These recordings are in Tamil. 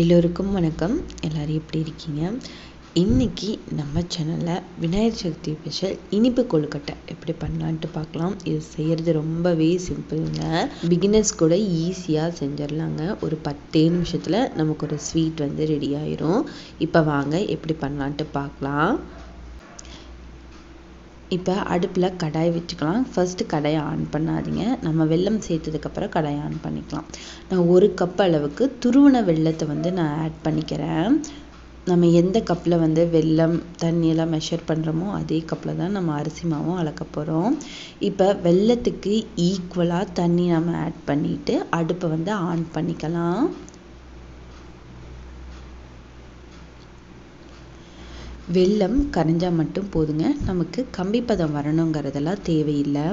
எல்லோருக்கும் வணக்கம். எல்லோரும் எப்படி இருக்கீங்க? இன்றைக்கி நம்ம சேனலில் விநாயகர் சதுர்த்தி ஸ்பெஷல் இனிப்பு கொழுக்கட்டை எப்படி பண்ணலான்ட்டு பார்க்கலாம். இது செய்கிறது ரொம்பவே சிம்பிளுங்க பிகினர்ஸ் கூட ஈஸியாக செஞ்சிடலாங்க. ஒரு பத்தே நிமிஷத்தில் நமக்கு ஒரு ஸ்வீட் வந்து ரெடி ஆயிரும். இப்போ வாங்க எப்படி பண்ணலான்ட்டு பார்க்கலாம். இப்போ அடுப்பில் கடாய் வச்சுக்கலாம். ஃபஸ்ட்டு கடாயை ஆன் பண்ணாதீங்க. நம்ம வெல்லம் சேர்த்ததுக்கப்புறம் கடாயை ஆன் பண்ணிக்கலாம். நான் ஒரு கப் அளவுக்கு துருவன வெள்ளத்தை வந்து நான் ஆட் பண்ணிக்கிறேன். நம்ம எந்த கப்பில் வந்து வெல்லம் தண்ணியெல்லாம் மெஷர் பண்ணுறோமோ அதே கப்பில் தான் நம்ம அரிசி மாவும் அளக்க போகிறோம் இப்போ வெள்ளத்துக்கு ஈக்குவலாக தண்ணி நம்ம ஆட் பண்ணிவிட்டு அடுப்பை வந்து ஆன் பண்ணிக்கலாம். வெல்லம் கரைஞ்சால் மட்டும் போதுங்க. நமக்கு கம்பிப்பதம் வரணுங்கிறதெல்லாம் தேவையில்லை.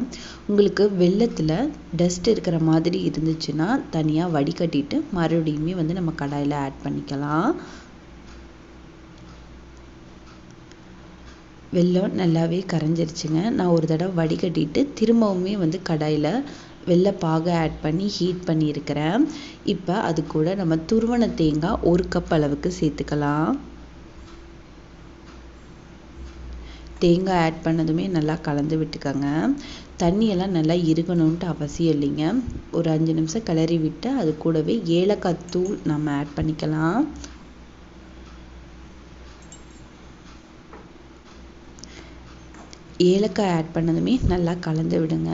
உங்களுக்கு வெள்ளத்தில் டஸ்ட் இருக்கிற மாதிரி இருந்துச்சுன்னா தனியாக வடிகட்டிட்டு மறுபடியுமே வந்து நம்ம கடாயில் ஆட் பண்ணிக்கலாம். வெல்லம் நல்லாவே கரைஞ்சிருச்சுங்க. நான் ஒரு தடவை வடிகட்டிட்டு திரும்பவுமே வந்து கடாயில் வெள்ளைப்பாகை ஆட் பண்ணி ஹீட் பண்ணியிருக்கிறேன். இப்போ அது கூட நம்ம துருவன தேங்காய் ஒரு கப் அளவுக்கு சேர்த்துக்கலாம். தேங்காய் ஆட் பண்ணதுமே நல்லா கலந்து விட்டுக்கோங்க. தண்ணியெல்லாம் நல்லா இருகணும்ன்ட்டு அவசியம் இல்லைங்க. ஒரு அஞ்சு நிமிஷம் கிளறி விட்டு அது கூடவே ஏலக்காய் தூள் நம்ம ஆட் பண்ணிக்கலாம். ஏலக்காய் ஆட் பண்ணதுமே நல்லா கலந்து விடுங்க.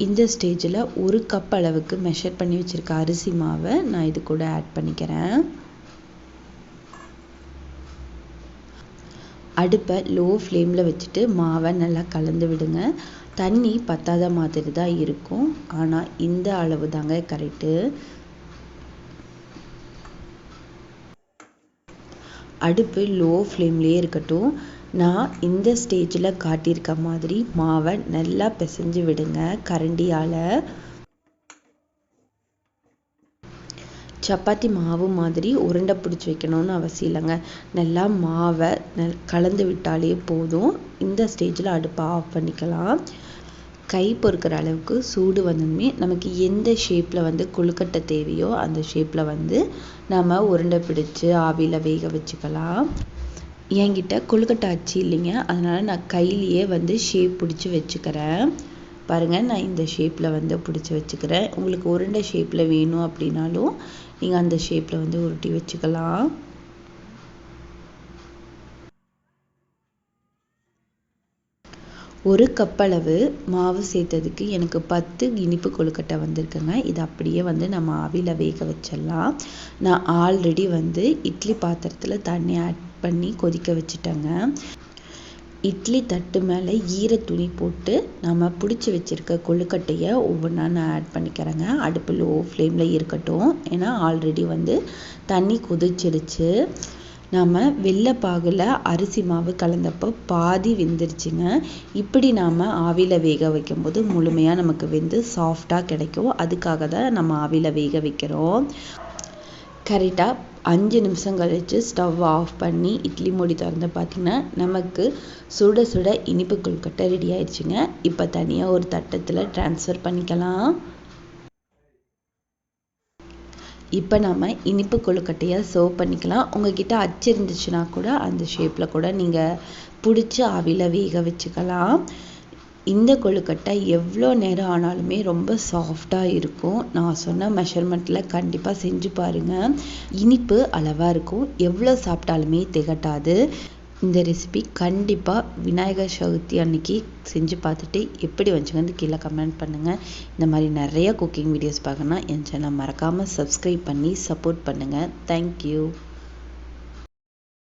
இந்த ஸ்டேஜில் ஒரு கப் அளவுக்கு மெஷர் பண்ணி வச்சுருக்க அரிசி மாவை நான் இது கூட ஆட் பண்ணிக்கிறேன். அடுப்பை லோ ஃப்ளேமில் வச்சுட்டு மாவை நல்லா கலந்து விடுங்க. தண்ணி பத்தாத மாதிரி தான் இருக்கும். ஆனால் இந்த அளவு தாங்க கரெக்டு அடுப்பு லோ ஃப்ளேம்லேயே இருக்கட்டும். நான் இந்த ஸ்டேஜில் காட்டியிருக்க மாதிரி மாவை நல்லா பிசைஞ்சு விடுங்க கரண்டியால். சப்பாத்தி மாவு மாதிரி உருண்டை பிடிச்சி வைக்கணும்னு அவசியம் இல்லைங்க. நல்லா மாவை நல் கலந்து விட்டாலே போதும். இந்த ஸ்டேஜில் அடுப்பை ஆஃப் பண்ணிக்கலாம். கை பொறுக்கிற அளவுக்கு சூடு வந்ததுமே நமக்கு எந்த ஷேப்பில் வந்து கொழுக்கட்டை தேவையோ அந்த ஷேப்பில் வந்து நம்ம உருண்டை பிடிச்சி ஆவியில் வேக வச்சுக்கலாம். என்கிட்ட கொழுக்கட்டை அச்சு இல்லைங்க. அதனால் நான் கையிலேயே வந்து ஷேப் பிடிச்சி வச்சுக்கிறேன். பாருங்கள் நான் இந்த ஷேப்பில் வந்து பிடிச்சி வச்சுக்கிறேன். உங்களுக்கு உருண்டை ஷேப்பில் வேணும் அப்படின்னாலும் நீங்கள் அந்த ஷேப்பில் வந்து உருட்டி வச்சுக்கலாம். ஒரு கப்பளவு மாவு சேர்த்ததுக்கு எனக்கு பத்து இனிப்பு கொழுக்கட்டை வந்திருக்குங்க. இது அப்படியே வந்து நம்ம ஆவியில் வேக வச்சிடலாம். நான் ஆல்ரெடி வந்து இட்லி பாத்திரத்தில் தண்ணி ஆட் பண்ணி கொதிக்க வச்சுட்டேங்க. இட்லி தட்டு மேலே ஈர துணி போட்டு நம்ம பிடிச்சி வச்சுருக்க கொழுக்கட்டையை ஒவ்வொன்றா நான் ஆட் பண்ணிக்கிறேங்க. அடுப்பு லோ ஃப்ளேமில் இருக்கட்டும். ஏன்னா ஆல்ரெடி வந்து தண்ணி கொதிச்சிருச்சு நாம் வெள்ளைப்பாகில் அரிசி மாவு கலந்தப்போ பாதி வெந்துருச்சுங்க. இப்படி நாம் ஆவியில் வேக வைக்கும்போது முழுமையாக நமக்கு வெந்து சாஃப்டாக கிடைக்கும். அதுக்காக தான் நம்ம ஆவியில் வேக வைக்கிறோம். கரெக்டாக அஞ்சு நிமிஷம் கழித்து ஸ்டவ் ஆஃப் பண்ணி இட்லி மூடி திறந்து பார்த்திங்கன்னா நமக்கு சுட சுட இனிப்பு கொழுக்கட்டை ரெடி ஆயிடுச்சுங்க. இப்போ தனியாக ஒரு தட்டத்தில் ட்ரான்ஸ்ஃபர் பண்ணிக்கலாம். இப்போ நம்ம இனிப்பு கொழுக்கட்டையை சர்வ் பண்ணிக்கலாம். உங்ககிட்ட அச்சு இருந்துச்சுன்னா கூட அந்த ஷேப்பில் கூட நீங்கள் பிடிச்சி ஆவியில் வேக வச்சுக்கலாம். இந்த கொழுக்கட்டை எவ்வளோ நேரம் ஆனாலுமே ரொம்ப சாஃப்டாக இருக்கும். நான் சொன்ன மெஷர்மெண்ட்டில் கண்டிப்பாக செஞ்சு பாருங்கள் இனிப்பு அளவாக இருக்கும். எவ்வளோ சாப்பிட்டாலுமே திகட்டாது. இந்த ரெசிபி கண்டிப்பாக விநாயகர் சதுர்த்தி அன்னைக்கு செஞ்சு பார்த்துட்டு எப்படி வந்துச்சுங்கன்னு கீழே கமெண்ட் பண்ணுங்கள் இந்த மாதிரி நிறைய குக்கிங் வீடியோஸ் பார்க்கணுன்னா என் சேனல் மறக்காமல் சப்ஸ்கிரைப் பண்ணி சப்போர்ட் பண்ணுங்கள் தேங்க்யூ